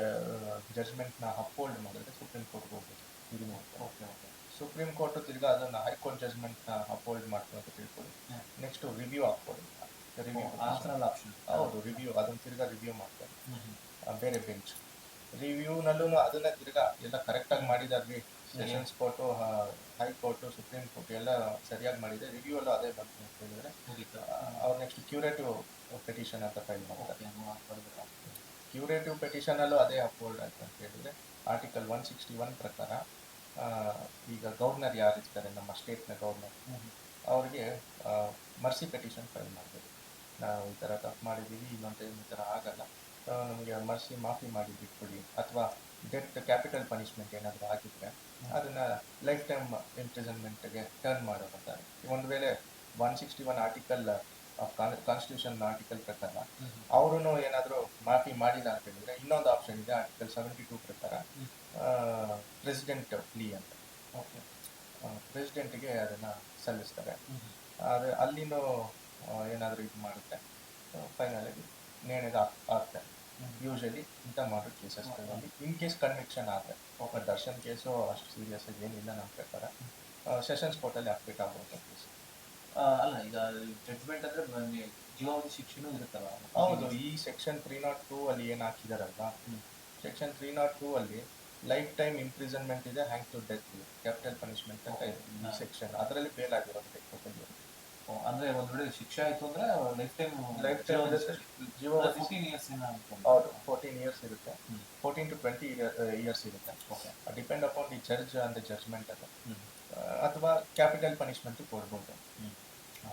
ಜಡ್ಜ್ಮೆಂಟ್ನ ಅಪ್ಹೋಲ್ಡ್ ಮಾಡಿದ್ರೆ ಸುಪ್ರೀಂ ಕೋರ್ಟ್ಗೆ ಹೋಗ್ಬೋದು ಇದು ಓಕೆ ಓಕೆ ಸುಪ್ರೀಂ ಕೋರ್ಟ್ ತಿರ್ಗಾ ಅದನ್ನ ಹೈಕೋರ್ಟ್ ಜಜ್ಮೆಂಟ್ನ ಅಪ್ಹೋಲ್ಡ್ ಮಾಡ್ತು ಅಂತ ತಿಳ್ಕೊಳ್ಳಿ. ನೆಕ್ಸ್ಟ್ ರಿವ್ಯೂ ಹಾಕ್ಬೋದು ರಿವ್ಯೂ ಆಪ್ಷನ್ ಹೌದು ರಿವ್ಯೂ ಅದನ್ನು ತಿರ್ಗಾ ರಿವ್ಯೂ ಮಾಡ್ತಾರೆ ಬೇರೆ ಬೆಂಚ್ ರಿವ್ಯೂನಲ್ಲೂ ಅದನ್ನ ತಿರ್ಗಾ ಎಲ್ಲ ಕರೆಕ್ಟಾಗಿ ಮಾಡಿದಾರ್ರಿ sessions court high court supreme court ಎಲ್ಲ ಸರಿಯಾಗಿ ಮಾಡಿದೆ ರಿವ್ಯೂ ಎಲ್ಲ ಅದೇ ಬಂತು ಅಂತ ಹೇಳಿದ್ರೆ ಅವ್ರು ನೆಕ್ಸ್ಟ್ ಕ್ಯೂರೇಟಿವ್ ಪೆಟಿಷನ್ ಅಂತ ಫೈಲ್ ಮಾಡ್ತಾರೆ ಕ್ಯೂರೇಟಿವ್ ಪೆಟಿಷನಲ್ಲೂ ಅದೇ ಅಪ್ಹೋಲ್ಡ್ ಅಂತ ಹೇಳಿದ್ರೆ ಆರ್ಟಿಕಲ್ ಒನ್ ಸಿಕ್ಸ್ಟಿ ಒನ್ ಪ್ರಕಾರ ಈಗ ಗೌರ್ನರ್ ಯಾರು ಇರ್ತಾರೆ ನಮ್ಮ ಸ್ಟೇಟ್ನ ಗೌರ್ನರ್ ಅವ್ರಿಗೆ ಮರ್ಸಿ ಪೆಟಿಷನ್ ಫೈಲ್ ಮಾಡ್ಬೋದು ನಾವು ಈ ಥರ ತಪ್ಪು ಮಾಡಿದ್ದೀವಿ ಇನ್ನೊಂದು ಈ ಥರ ಆಗಲ್ಲ ನಮಗೆ ಮರ್ಸಿ ಮಾಫಿ ಮಾಡಿ ಬಿಟ್ಬಿಡಿ ಅಥವಾ ಡೆತ್ ಕ್ಯಾಪಿಟಲ್ ಪನಿಷ್ಮೆಂಟ್ ಏನಾದರೂ ಆಗಿದ್ರೆ ಅದನ್ನ ಲೈಫ್ ಟೈಮ್ ಇಂಪ್ರಿಸನ್ಮೆಂಟ್ಗೆ ಟರ್ನ್ ಮಾಡೋದಂತಾರೆ ಒಂದು ವೇಳೆ one sixty one article of constitution article ಪ್ರಕಾರ ಅವರು ಏನಾದರೂ ಮಾಫಿ ಮಾಡಿಲ್ಲ ಅಂತ ಹೇಳಿದ್ರೆ ಇನ್ನೊಂದು ಆಪ್ಷನ್ ಇದೆ ಆರ್ಟಿಕಲ್ ಸೆವೆಂಟಿ ಟೂ ಪ್ರಕಾರ ಪ್ರೆಸಿಡೆಂಟ್ ಪ್ಲೀ ಅಂತ. ಓಕೆ. ಪ್ರೆಸಿಡೆಂಟ್ಗೆ ಅದನ್ನು ಸಲ್ಲಿಸ್ತಾರೆ. ಆದರೆ ಅಲ್ಲಿನೂ ಏನಾದರೂ ಇದು ಮಾಡುತ್ತೆ. ಫೈನಲ್ ಆಗಿ ನೇಣಿಗೆ ಆಗ್ತಾರೆ ಯೂಶಲಿ ಇಂಥ ಮಾಡೋ ಕೇಸಸ್ಗಳಲ್ಲಿ ಇನ್ ಕೇಸ್ ಕನ್ವಿಕ್ಷನ್ ಆದರೆ ಒಬ್ಬ ದರ್ಶನ್ ಕೇಸು ಅಷ್ಟು ಸೀರಿಯಸ್ ಆಗಿ ಏನಿಲ್ಲ ನಮ್ಮ ಪ್ರಕಾರ ಸೆಷನ್ಸ್ ಕೋರ್ಟಲ್ಲಿ ಅಪ್ಡೇಟ್ ಆಗುವಂಥ ಕೇಸ್ ಅಲ್ಲ ಈಗ ಜಡ್ಜ್ಮೆಂಟ್ ಅಂದರೆ ಜೀವಾವಧಿ ಶಿಕ್ಷೆನೂ ಇರುತ್ತಲ್ಲ ಹೌದು ಈ ಸೆಕ್ಷನ್ ತ್ರೀ ನಾಟ್ ಟೂ ಅಲ್ಲಿ ಏನು ಹಾಕಿದಾರಲ್ವಾ? ಸೆಕ್ಷನ್ ತ್ರೀ ನಾಟ್ ಟೂ ಅಲ್ಲಿ ಲೈಫ್ ಟೈಮ್ ಇಂಪ್ರಿಸನ್ಮೆಂಟ್ ಇದೆ hang to death capital punishment ಅಂತ ಇದೆ ಈ ಸೆಕ್ಷನ್ ಅದರಲ್ಲಿ ಫೇಲ್ ಆಗಿರೋದು ಓ, ಅಂದ್ರೆ ಒಂದ್ ವೇಳೆ ಶಿಕ್ಷೆ ಆಯ್ತು ಅಂದ್ರೆ ಲೈಫ್ ಟೈಮ್ ಲೈಫ್ ಟೈಮ್ ಜೀವಾವಧಿ ಫೋರ್ಟೀನ್ ಇಯರ್ಸ್ ಹೌದು ಫೋರ್ಟೀನ್ ಇಯರ್ಸ್ ಇರುತ್ತೆ. ಫೋರ್ಟೀನ್ ಟು ಟ್ವೆಂಟಿ ಇಯರ್ಸ್ ಇರುತ್ತೆ. Okay depend upon the judge and judgement ಅದು. ಅಥವಾ ಕ್ಯಾಪಿಟಲ್ ಪನಿಷ್ಮೆಂಟ್ ಕೊಡ್ಬೋದು.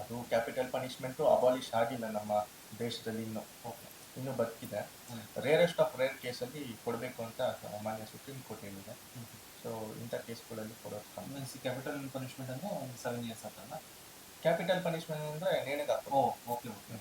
ಅದು ಕ್ಯಾಪಿಟಲ್ ಪನಿಷ್ಮೆಂಟು ಅಬಾಲಿಷ್ ಆಗಿಲ್ಲ ನಮ್ಮ ದೇಶದಲ್ಲಿ ಇನ್ನು. ಇನ್ನೂ ಬದುಕಿದೆ. ರೇರೆಸ್ಟ್ ಆಫ್ ರೇರ್ ಕೇಸಲ್ಲಿ ಕೊಡಬೇಕು ಅಂತ ಮಾನ್ಯ ಸುಪ್ರೀಂ ಕೋರ್ಟ್ ಹೇಳಿದೆ. ಸೊ ಇಂಥ ಕೇಸ್ಗಳಲ್ಲಿ ಕೊಡೋದು ಕಮ್ಮಿ. ಕ್ಯಾಪಿಟಲ್ ಪನಿಷ್ಮೆಂಟ್ ಅಂದ್ರೆ ಒಂದು ಸೆವೆನ್ ಇಯರ್ಸ್ ಅಂತಲ್ಲ ಕ್ಯಾಪಿಟಲ್ ಪನಿಷ್ಮೆಂಟ್ ಅಂದ್ರೆ ನೇಣಿಗೆ ಹಾಕೋದು ಓಕೆ ಓಕೆ